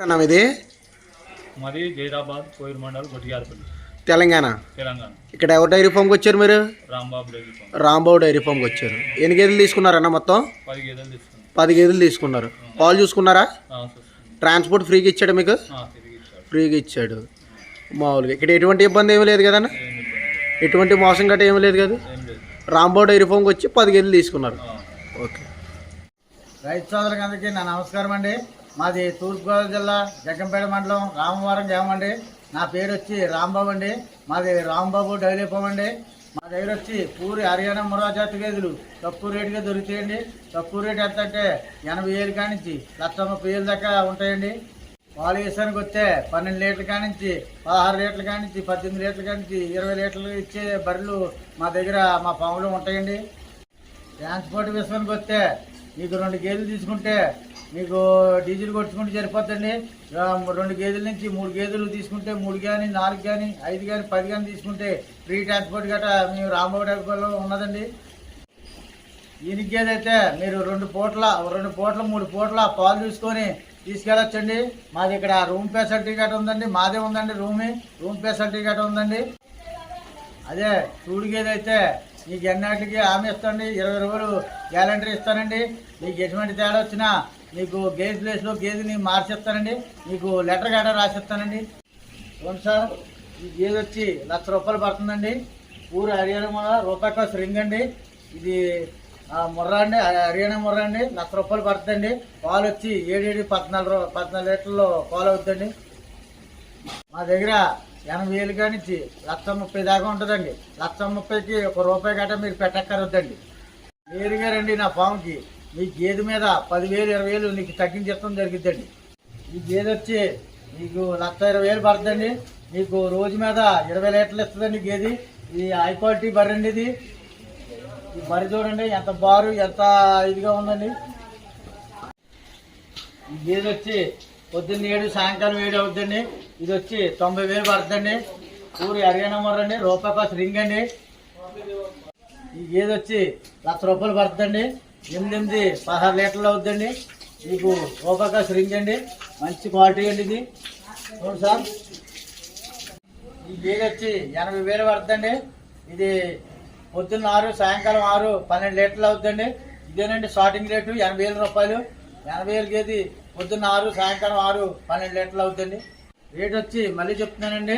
అన్నా ఇది మాది జైరాబాద్ కోయిర్ మండల్ గొట్టియారపల్లి తెలంగాణ తెలంగాణ ఇక్కడ ఎవరు డైరీ ఫామ్కి వచ్చారు మీరు Rambabu dairy farm Rambabu dairy ఫామ్కి వచ్చారు ఎన్ని గేదెలు తీసుకున్నారన్న మొత్తం పది గేదెలు తీసుకున్నాం పది గేదెలు తీసుకున్నారు పాలు చూసుకున్నారా. ట్రాన్స్పోర్ట్ ఫ్రీగా ఇచ్చాడు మీకు ఫ్రీగా ఇచ్చాడు మామూలుగా ఇక్కడ ఎటువంటి ఇబ్బంది ఏమీ లేదు కదన్న. ఎటువంటి మోసం గట్రా ఏమీ లేదు కదా రాంబాబు డైరీ ఫామ్కి వచ్చి పది గేదెలు తీసుకున్నారు ఓకే రైతు సోదరులకు అందరికీ నా నమస్కారం అండి. మాది తూర్పుగోదావరి జిల్లా జగ్గంపేట మండలం రామవరం గ్రామండి నా పేరు వచ్చి రాంబాబు అండి. మాది రాంబాబు డైలీపం అండి. మా దగ్గర వచ్చి పూరి హర్యానా మురాజాతి గేదెలు తక్కువ రేటుగా దొరుకుతాయండి. తక్కువ రేటు ఎంత అంటే ఎనభై ఏళ్ళు కానించి లక్ష ముప్పై ఏళ్ళ దాకా ఉంటాయండి. పాలు వేసానికి వస్తే పన్నెండు లీటర్ల కానించి పదహారు లీటర్ల కానించి పద్దెనిమిది లీటర్ల కానించి ఇరవై లీటర్లు ఇచ్చే బర్రెలు మా దగ్గర మా పాములు ఉంటాయండి. ట్రాన్స్పోర్ట్ విషయానికి వస్తే మీకు రెండు గేదెలు తీసుకుంటే మీకు డీజిల్ కొట్టుకుంటే సరిపోతుంది రెండు గేదెల నుంచి మూడు గేదెలు తీసుకుంటే మూడు కానీ నాలుగు కానీ ఐదు కానీ పది కానీ తీసుకుంటే ఫ్రీ ట్రాన్స్పోర్ట్ గట్రా మేము రాంబాబు ఉన్నదండి. ఈయనకి గేదె అయితే మీరు రెండు పూట్ల రెండు పూట్ల మూడు పూట్ల పాలు తీసుకొని తీసుకెళ్ళొచ్చండి. మాది ఇక్కడ రూమ్ ఫెసిలిటీ గట్రా ఉందండి. మాదే ఉందండి రూమ్. రూమ్ ఫెసిలిటీ గట్రా ఉందండి. అదే చూడు గేదె అయితే మీకు ఎన్నాటికి హామీ ఇస్తాండి ఇరవై రూపాయలు గ్యారంటీ ఇస్తానండి. మీకు ఎటువంటి తేడా వచ్చినా మీకు గేజ్ ప్లేస్లో గేదెని మార్చిస్తానండి. మీకు లెటర్ గట్రా రాసిస్తానండి. అవును సార్ ఈ గేదె వచ్చి లక్ష రూపాయలు పడుతుందండి. ఊరు హర్యానా మొర రూపాయి రింగ్ అండి. ఇది ముర్రా అండి. హర్యానా ముర్రా అండి. లక్ష రూపాయలు పడుతుందండి. పాలు వచ్చి ఏడేడు పద్నాలుగు పద్నాలుగు లీటర్లు పాలు అవుతుందండి. మా దగ్గర ఎనభై వేలు కానిచ్చి లక్ష ముప్పై దాకా ఉంటుందండి. లక్ష ముప్పైకి ఒక రూపాయి గట్రా మీరు పెట్టక్కరొద్దండి నేరుగా రండి నా ఫామ్కి. మీ గేదె మీద పదివేలు ఇరవై వేలు నీకు తగ్గించడం జరుగుద్దండి. ఈ గేదె వచ్చి మీకు లక్ష ఇరవై వేలు పడుతుందండి. మీకు రోజు మీద ఇరవై లీటర్లు ఇస్తుందండి గేది. ఇది హై క్వాలిటీ బర్రె అండి ఇది. ఈ బర్రె చూడండి ఎంత బారు ఎంత ఇదిగా ఉందండి. ఈ గేదె వచ్చి పొద్దున్న ఏడు సాయంకాలం ఏడు అవుతుందండి ఇది వచ్చి తొంభై వేలు పడుతుందండి. ఊరు హర్యానా మొర్రండి రూపాయి కాసు రింగ్ అండి ఈ గేదె వచ్చి లక్ష రూపాయలు పడుతుందండి. ఎనిమిది ఎనిమిది పదహారు లీటర్లు అవుతుందండి మీకు రూపాయి కాసు రింగ్ అండి మంచి క్వాలిటీ అండి ఇది. చూడండి సార్. ఈ గేదె వచ్చి ఎనభై వేలు పడుతుందండి. ఇది పొద్దున్న ఆరు సాయంకాలం ఆరు పన్నెండు లీటర్లు అవుతుందండి ఇదేనండి స్టార్టింగ్ రేటు ఎనభై వేల రూపాయలు. ఎనభై వేలకి పొద్దున్న ఆరు సాయంకాలం ఆరు పన్నెండు లీటర్లు అవుతుంది రేట్ వచ్చి మళ్ళీ చెప్తున్నానండి.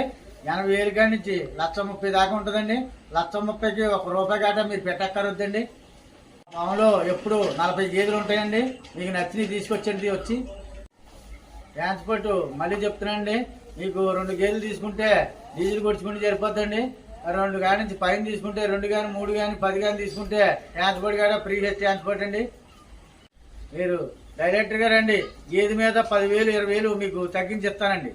ఎనభై వేలు కాడి నుంచి లక్ష ముప్పై దాకా ఉంటుందండి. లక్ష ముప్పైకి ఒక రూపాయి కాట మీరు పెట్టక్కరొద్దండి మామూలు ఎప్పుడు నలభై గేదెలు ఉంటాయండి. మీకు నచ్చినవి తీసుకొచ్చండి వచ్చి. ట్రాన్స్పోర్ట్ మళ్ళీ చెప్తున్నానండి. మీకు రెండు గేదెలు తీసుకుంటే డీజిల్ కొట్టుకుంటే సరిపోద్దండి. రెండు కాడి నుంచి పైన తీసుకుంటే రెండు కానీ మూడు కానీ పది కానీ తీసుకుంటే ట్రాన్స్పోర్ట్ కాడ ఫ్రీ ట్రాన్స్పోర్ట్ అండి. మీరు డైరెక్ట్గా రండి గేది మీద పదివేలు ఇరవై వేలు మీకు తగ్గించి ఇస్తానండి.